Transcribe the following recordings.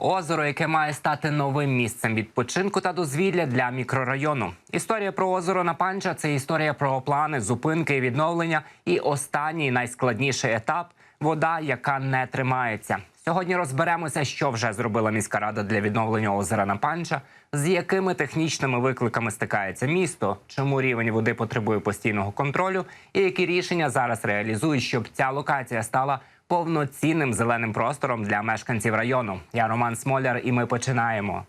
озеро, яке має стати новим місцем відпочинку та дозвілля для мікрорайону. Історія про озеро Напанча це історія про плани, зупинки і відновлення. І останній найскладніший етап вода, яка не тримається. Сьогодні розберемося, що вже зробила міська рада для відновлення озера Напанча, з якими технічними викликами стикається місто, чому рівень води потребує постійного контролю, і які рішення зараз реалізують, щоб ця локація стала повноцінним зеленим простором для мешканців району. Я Роман Смоляр, і ми починаємо.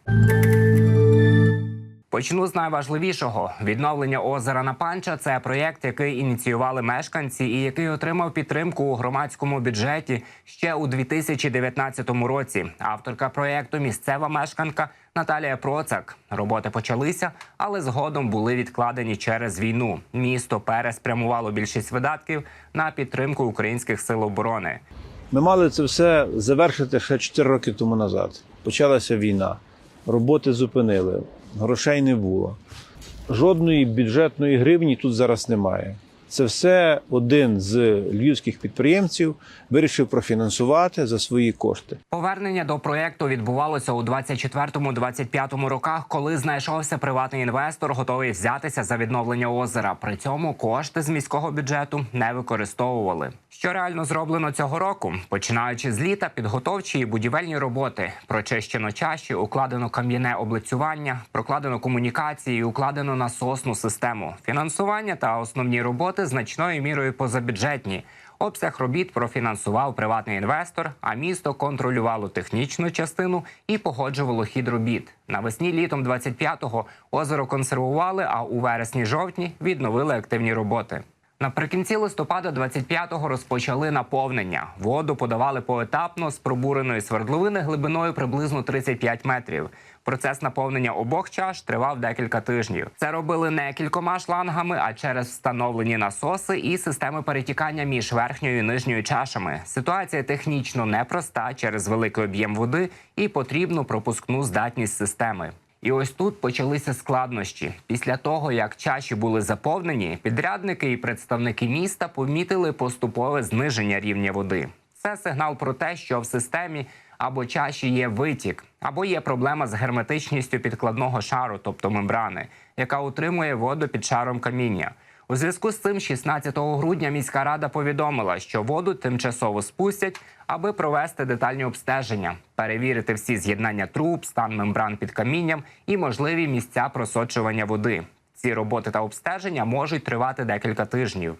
Почну з найважливішого відновлення озера Напанча. Це проєкт, який ініціювали мешканці, і який отримав підтримку у громадському бюджеті ще у 2019 році. Авторка проєкту місцева мешканка Наталія Процак. Роботи почалися, але згодом були відкладені через війну. Місто переспрямувало більшість видатків на підтримку українських сил оборони. Ми мали це все завершити ще 4 роки тому назад. Почалася війна, роботи зупинили, грошей не було. Жодної бюджетної гривні тут зараз немає. Це все один з львівських підприємців вирішив профінансувати за свої кошти. Повернення до проєкту відбувалося у 24-25 роках, коли знайшовся приватний інвестор, готовий взятися за відновлення озера. При цьому кошти з міського бюджету не використовували. Що реально зроблено цього року? Починаючи з літа, підготовчі і будівельні роботи, прочищено чаші, укладено кам'яне облицювання, прокладено комунікації, укладено насосну систему. Фінансування та основні роботи значною мірою позабюджетні. Обсяг робіт профінансував приватний інвестор, а місто контролювало технічну частину і погоджувало хід робіт. Навесні літом 25-го озеро консервували, а у вересні-жовтні відновили активні роботи. Наприкінці листопада 25-го розпочали наповнення. Воду подавали поетапно з пробуреної свердловини глибиною приблизно 35 метрів. Процес наповнення обох чаш тривав декілька тижнів. Це робили не кількома шлангами, а через встановлені насоси і системи перетікання між верхньою і нижньою чашами. Ситуація технічно непроста через великий об'єм води і потрібну пропускну здатність системи. І ось тут почалися складнощі. Після того, як чаші були заповнені, підрядники і представники міста помітили поступове зниження рівня води. Це сигнал про те, що в системі або чаші є витік, або є проблема з герметичністю підкладного шару, тобто мембрани, яка утримує воду під шаром каміння. У зв'язку з цим 16 грудня міська рада повідомила, що воду тимчасово спустять, аби провести детальні обстеження, перевірити всі з'єднання труб, стан мембран під камінням і можливі місця просочування води. Ці роботи та обстеження можуть тривати декілька тижнів.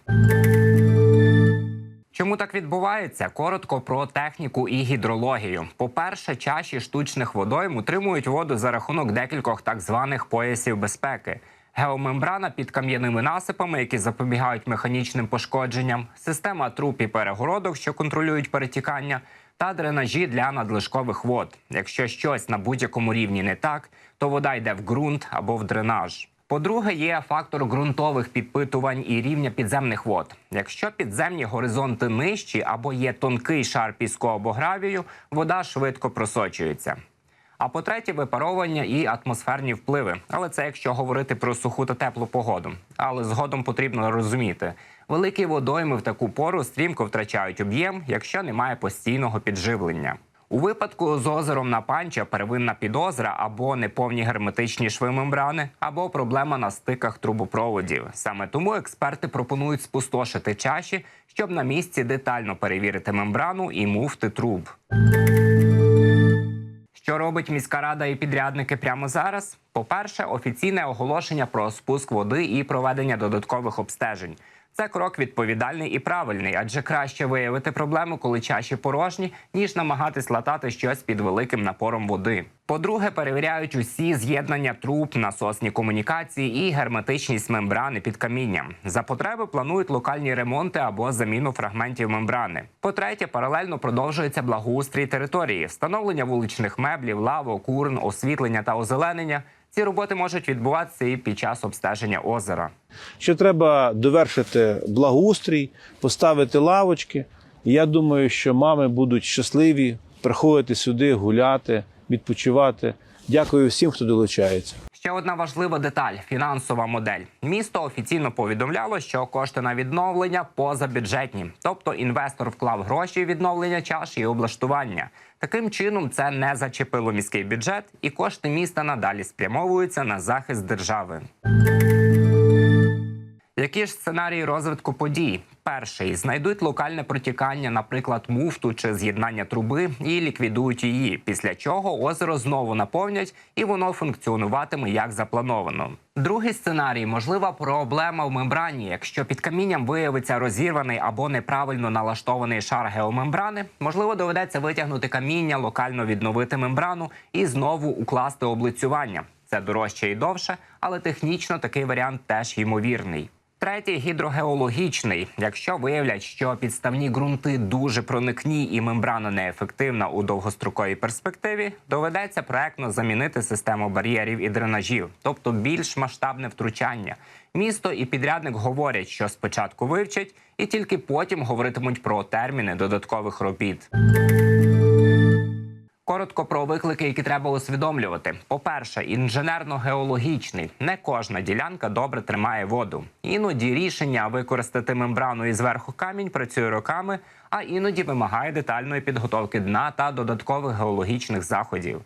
Чому так відбувається? Коротко про техніку і гідрологію. По-перше, чаші штучних водойм утримують воду за рахунок декількох так званих поясів безпеки. Геомембрана під кам'яними насипами, які запобігають механічним пошкодженням, система труб і перегородок, що контролюють перетікання, та дренажі для надлишкових вод. Якщо щось на будь-якому рівні не так, то вода йде в ґрунт або в дренаж. По-друге, є фактор ґрунтових підпитувань і рівня підземних вод. Якщо підземні горизонти нижчі або є тонкий шар піску або гравію, вода швидко просочується. А по-третє, випаровування і атмосферні впливи. Але це якщо говорити про суху та теплу погоду. Але згодом потрібно розуміти, великі водойми в таку пору стрімко втрачають об'єм, якщо немає постійного підживлення. У випадку з озером на панча первинна підозра або неповні герметичні шви мембрани, або проблема на стиках трубопроводів. Саме тому експерти пропонують спустошити чаші, щоб на місці детально перевірити мембрану і муфти труб. Що робить міська рада і підрядники прямо зараз? По-перше, офіційне оголошення про спуск води і проведення додаткових обстежень. Це крок відповідальний і правильний, адже краще виявити проблему, коли чаші порожні, ніж намагатись латати щось під великим напором води. По-друге, перевіряють усі з'єднання труб, насосні комунікації і герметичність мембрани під камінням. За потреби планують локальні ремонти або заміну фрагментів мембрани. По-третє, паралельно продовжується благоустрій території, встановлення вуличних меблів, лавок, урн, освітлення та озеленення. Ці роботи можуть відбуватися і під час обстеження озера. Що треба довершити благоустрій, поставити лавочки. Я думаю, що мами будуть щасливі приходити сюди, гуляти, відпочивати. Дякую всім, хто долучається. Ще одна важлива деталь фінансова модель. Місто офіційно повідомляло, що кошти на відновлення позабюджетні, тобто інвестор вклав гроші в відновлення чаш і облаштування. Таким чином це не зачепило міський бюджет, і кошти міста надалі спрямовуються на захист держави. Які ж сценарії розвитку подій? Перший знайдуть локальне протікання, наприклад, муфту чи з'єднання труби, і ліквідують її. Після чого озеро знову наповнять і воно функціонуватиме як заплановано. Другий сценарій можлива проблема в мембрані. Якщо під камінням виявиться розірваний або неправильно налаштований шар геомембрани, можливо, доведеться витягнути каміння, локально відновити мембрану і знову укласти облицювання. Це дорожче і довше, але технічно такий варіант теж ймовірний. Третій гідрогеологічний. Якщо виявлять, що підставні ґрунти дуже проникні і мембрана неефективна у довгостроковій перспективі, доведеться проектно замінити систему бар'єрів і дренажів, тобто більш масштабне втручання. Місто і підрядник говорять, що спочатку вивчать, і тільки потім говоритимуть про терміни додаткових робіт. Коротко про виклики, які треба усвідомлювати. По-перше, інженерно-геологічний. Не кожна ділянка добре тримає воду. Іноді рішення використати мембрану і зверху камінь працює роками, а іноді вимагає детальної підготовки дна та додаткових геологічних заходів.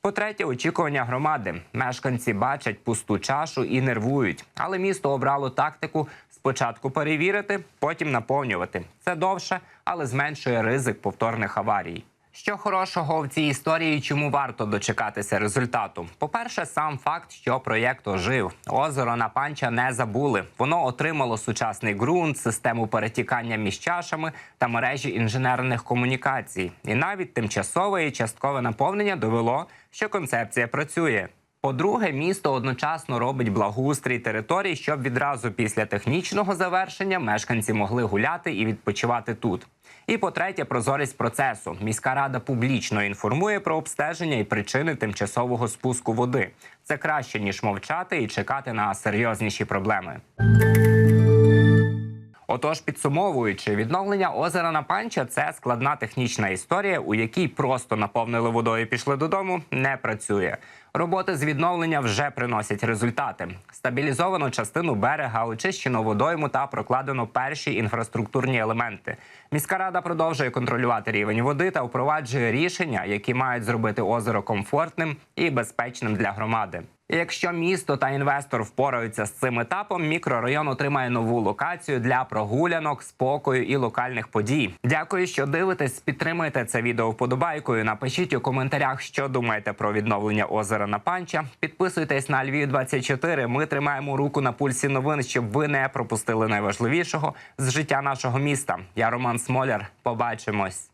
По-третє, очікування громади. Мешканці бачать пусту чашу і нервують. Але місто обрало тактику спочатку перевірити, потім наповнювати. Це довше, але зменшує ризик повторних аварій. Що хорошого в цій історії, чому варто дочекатися результату? По-перше, сам факт, що проєкт ожив. Озеро на панча не забули. Воно отримало сучасний ґрунт, систему перетікання між чашами та мережі інженерних комунікацій. І навіть тимчасове і часткове наповнення довело, що концепція працює. По-друге, місто одночасно робить благоустрій територій, щоб відразу після технічного завершення мешканці могли гуляти і відпочивати тут. І по-третє, прозорість процесу. Міська рада публічно інформує про обстеження і причини тимчасового спуску води. Це краще ніж мовчати і чекати на серйозніші проблеми. Отож, підсумовуючи, відновлення озера на панча це складна технічна історія, у якій просто наповнили водою і пішли додому, не працює. Роботи з відновлення вже приносять результати. Стабілізовано частину берега, очищено водойму та прокладено перші інфраструктурні елементи. Міська рада продовжує контролювати рівень води та впроваджує рішення, які мають зробити озеро комфортним і безпечним для громади. Якщо місто та інвестор впораються з цим етапом, мікрорайон отримає нову локацію для прогулянок, спокою і локальних подій. Дякую, що дивитесь. Підтримуйте це відео вподобайкою. Напишіть у коментарях, що думаєте про відновлення озера на панча. Підписуйтесь на Львів 24 Ми тримаємо руку на пульсі новин, щоб ви не пропустили найважливішого з життя нашого міста. Я Роман Смоляр. Побачимось.